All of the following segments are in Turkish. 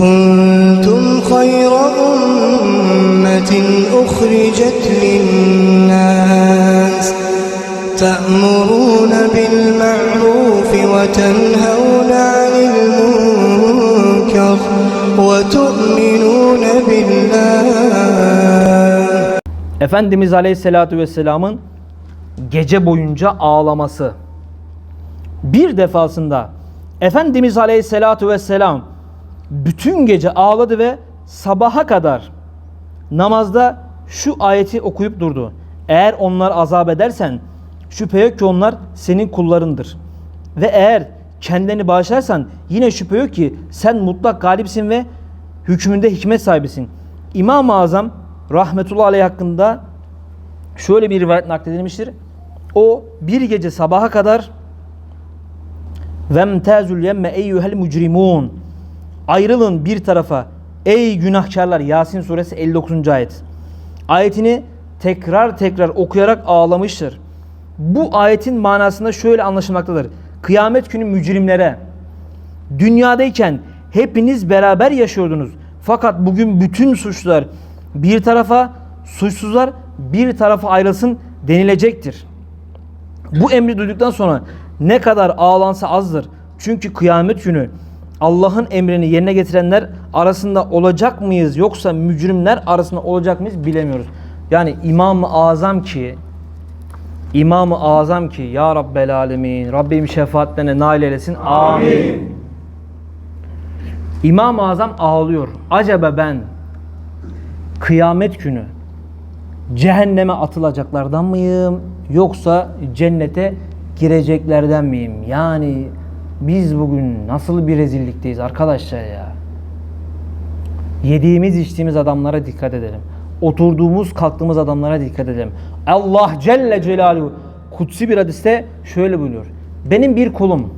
كنتم خير أمة أخرجت للناس تأمرون بالمعروف وتنهون عن المنكر وتؤمنون بالله Efendimiz Aleyhisselatü Vesselam'ın gece boyunca ağlaması. Bir defasında Efendimiz Aleyhisselatü Vesselam bütün gece ağladı ve sabaha kadar namazda şu ayeti okuyup durdu. Eğer onlar azap edersen şüphe yok ki onlar senin kullarındır. Ve eğer kendini bağışlarsan yine şüphe yok ki sen mutlak galipsin ve hükmünde hikmet sahibisin. İmam-ı Azam rahmetullahi aleyh hakkında şöyle bir rivayet nakledilmiştir. O bir gece sabaha kadar Vemtazul yemme eyyuhel mucrimun Ayrılın bir tarafa ey günahkarlar Yasin suresi 59. ayet. Ayetini tekrar tekrar okuyarak ağlamıştır. Bu ayetin manasında şöyle anlaşılmaktadır. Kıyamet günü mücrimlere dünyadayken hepiniz beraber yaşıyordunuz. Fakat bugün bütün suçlular bir tarafa, suçsuzlar bir tarafa ayrılsın denilecektir. Bu emri duyduktan sonra ne kadar ağlansa azdır. Çünkü kıyamet günü Allah'ın emrini yerine getirenler arasında olacak mıyız yoksa mücrimler arasında olacak mıyız bilemiyoruz. Yani İmam-ı Azam ki İmam-ı Azam ki Ya Rabbel Alemin Rabbim şefaatlerine nail eylesin. Amin. İmam-ı Azam ağlıyor. Acaba ben kıyamet günü cehenneme atılacaklardan mıyım yoksa cennete gireceklerden miyim? Yani biz bugün nasıl bir rezillikteyiz arkadaşlar ya. Yediğimiz içtiğimiz adamlara dikkat edelim. Oturduğumuz kalktığımız adamlara dikkat edelim. Allah Celle Celaluhu kutsi bir hadiste şöyle buyuruyor. Benim bir kulum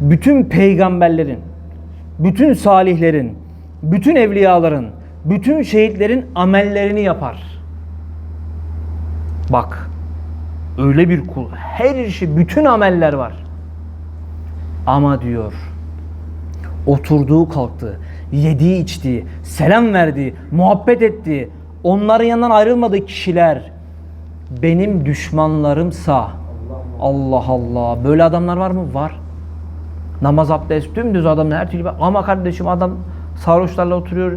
bütün peygamberlerin, bütün salihlerin, bütün evliyaların, bütün şehitlerin amellerini yapar. Bak, öyle bir kul. Her işi, bütün ameller var. Ama diyor, oturduğu kalktığı, yediği içtiği, selam verdiği, muhabbet ettiği, onların yanından ayrılmadığı kişiler benim düşmanlarımsa Allah Allah. Böyle adamlar var mı? Var. Namaz abdest dümdüz adamın her türlü ama kardeşim adam sarhoşlarla oturuyor.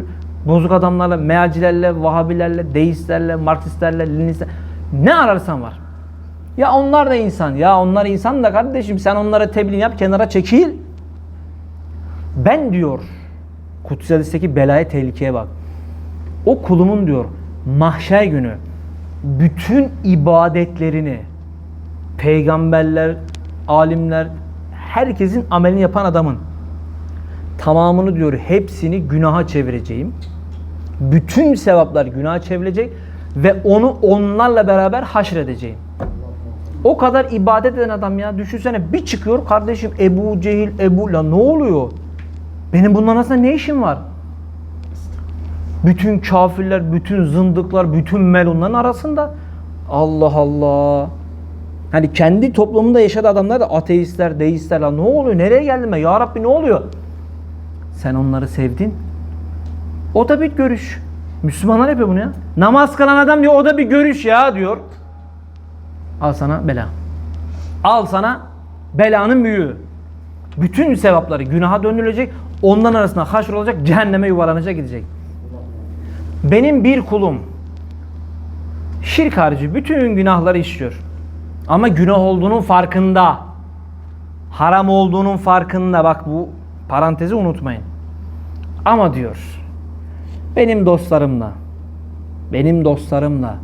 Bozuk adamlarla, mealcilerle, vahabilerle, deistlerle, marksistlerle, linistlerle ne ararsan var. Ya onlar da insan. Ya onlar insan da kardeşim sen onlara tebliğ yap kenara çekil. Ben diyor Kutsi Hadis'teki belaya tehlikeye bak. O kulumun diyor mahşer günü bütün ibadetlerini peygamberler, alimler, herkesin amelini yapan adamın tamamını diyor hepsini günaha çevireceğim. Bütün sevaplar günaha çevrilecek ve onu onlarla beraber haşredeceğim. O kadar ibadet eden adam ya. Düşünsene bir çıkıyor kardeşim Ebu Cehil, Ebu la ne oluyor? Benim bunların arasında ne işim var? Bütün kafirler, bütün zındıklar, bütün melunların arasında. Allah Allah. Hani kendi toplumunda yaşadığı adamlar da ateistler, deistler. Lan ne oluyor? Nereye geldim ben? Ya Rabbi ne oluyor? Sen onları sevdin. O da bir görüş. Müslümanlar yapıyor bunu ya. Namaz kılan adam diyor o da bir görüş ya diyor. Al sana bela. Al sana belanın büyüğü. Bütün sevapları günaha döndürülecek. Ondan arasında haşr olacak. Cehenneme yuvarlanacak gidecek. Benim bir kulum şirk harici bütün günahları işliyor. Ama günah olduğunun farkında. Haram olduğunun farkında. Bak bu parantezi unutmayın. Ama diyor benim dostlarımla benim dostlarımla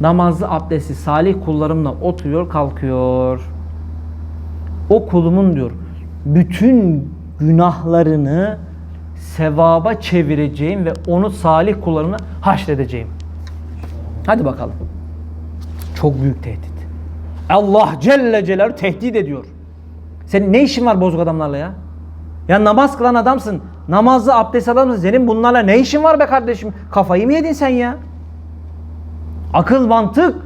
namazlı abdestli salih kullarımla oturuyor kalkıyor. O kulumun diyor bütün günahlarını sevaba çevireceğim ve onu salih kullarına haşredeceğim. Hadi bakalım. Çok büyük tehdit. Allah Celle Celaluhu tehdit ediyor. Senin ne işin var bozuk adamlarla ya? Ya namaz kılan adamsın. Namazlı abdest adamsın. Senin bunlarla ne işin var be kardeşim? Kafayı mı yedin sen ya? Akıl, mantık.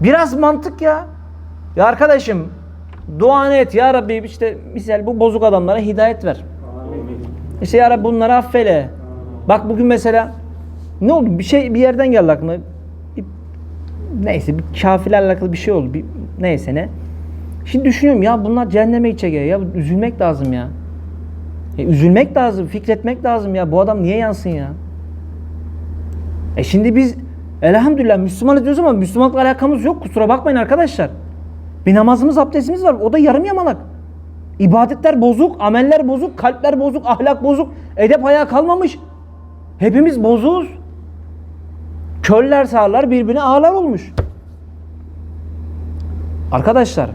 Biraz mantık ya. Ya arkadaşım dua et ya Rabbi işte misal bu bozuk adamlara hidayet ver. İşte ya Rabbi bunları affeyle. Bak bugün mesela ne oldu? Bir şey bir yerden geldi aklıma. Bir, neyse bir kafirlerle alakalı bir şey oldu. Bir, neyse ne. Şimdi düşünüyorum ya bunlar cehenneme gidecek ya. ya. Üzülmek lazım ya. E, üzülmek lazım, fikretmek lazım ya. Bu adam niye yansın ya? E şimdi biz elhamdülillah Müslümanız diyoruz ama Müslümanlıkla alakamız yok. Kusura bakmayın arkadaşlar. Bir namazımız, abdestimiz var. O da yarım yamalak. İbadetler bozuk, ameller bozuk, kalpler bozuk, ahlak bozuk, edep ayağı kalmamış. Hepimiz bozuz. Köller sağlar birbirine ağlar olmuş. Arkadaşlar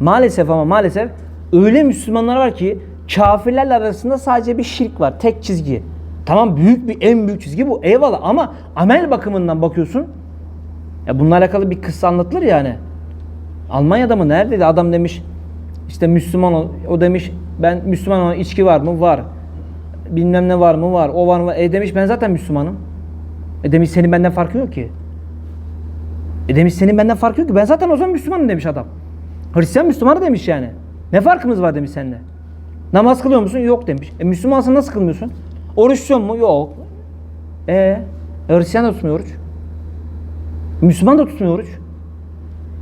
maalesef ama maalesef öyle Müslümanlar var ki kafirlerle arasında sadece bir şirk var. Tek çizgi. Tamam büyük bir en büyük çizgi bu eyvallah ama amel bakımından bakıyorsun. Ya bununla alakalı bir kıssa anlatılır yani. Almanya'da mı neredeydi adam demiş işte Müslüman ol. O demiş ben Müslüman olan içki var mı? Var. Bilmem ne var mı? Var. O var mı? E demiş ben zaten Müslümanım. E demiş senin benden farkı yok ki. E demiş senin benden farkı yok ki. Ben zaten o zaman Müslümanım demiş adam. Hristiyan Müslümanı demiş yani. Ne farkımız var demiş seninle. Namaz kılıyor musun? Yok demiş. E Müslümansın nasıl kılmıyorsun? Oruç mu? Yok. E, Hristiyan da tutmuyor oruç. Müslüman da tutmuyor oruç.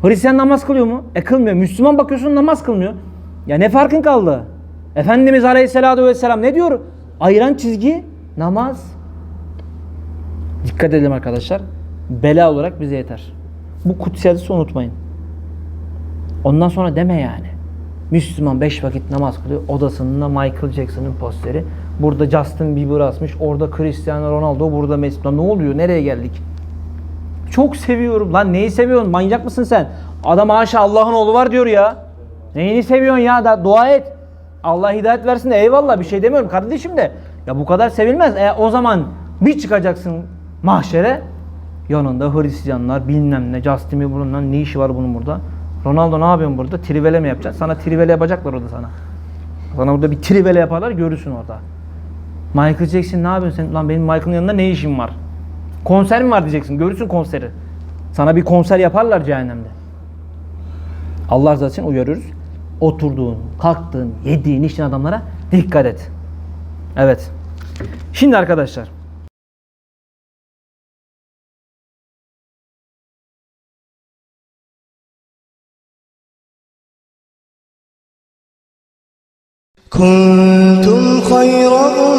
Hristiyan namaz kılıyor mu? E kılmıyor. Müslüman bakıyorsun namaz kılmıyor. Ya ne farkın kaldı? Efendimiz Aleyhisselatü Vesselam ne diyor? Ayıran çizgi namaz. Dikkat edelim arkadaşlar. Bela olarak bize yeter. Bu kutsi hadisi unutmayın. Ondan sonra deme yani. Müslüman beş vakit namaz kılıyor. Odasında Michael Jackson'ın posteri. Burada Justin Bieber asmış. Orada Cristiano Ronaldo. Burada Messi. Ne oluyor? Nereye geldik? Çok seviyorum. Lan neyi seviyorsun? Manyak mısın sen? Adam aşağı Allah'ın oğlu var diyor ya. Neyini seviyorsun ya? Da dua et. Allah hidayet versin de eyvallah bir şey demiyorum kardeşim de. Ya bu kadar sevilmez. E, o zaman bir çıkacaksın mahşere. Yanında Hristiyanlar bilmem ne. Justin Bieber'ın ne işi var bunun burada? Ronaldo ne yapıyorsun burada? Trivele mi yapacaksın? Sana trivele yapacaklar orada sana. Sana burada bir trivele yaparlar görürsün orada. Michael Jackson ne yapıyorsun sen? Lan benim Michael'ın yanında ne işim var? Konser mi var diyeceksin. Görürsün konseri. Sana bir konser yaparlar cehennemde. Allah razı için uyarıyoruz. Oturduğun, kalktığın, yediğin, içtiğin adamlara dikkat et. Evet. Şimdi arkadaşlar. كنتم خير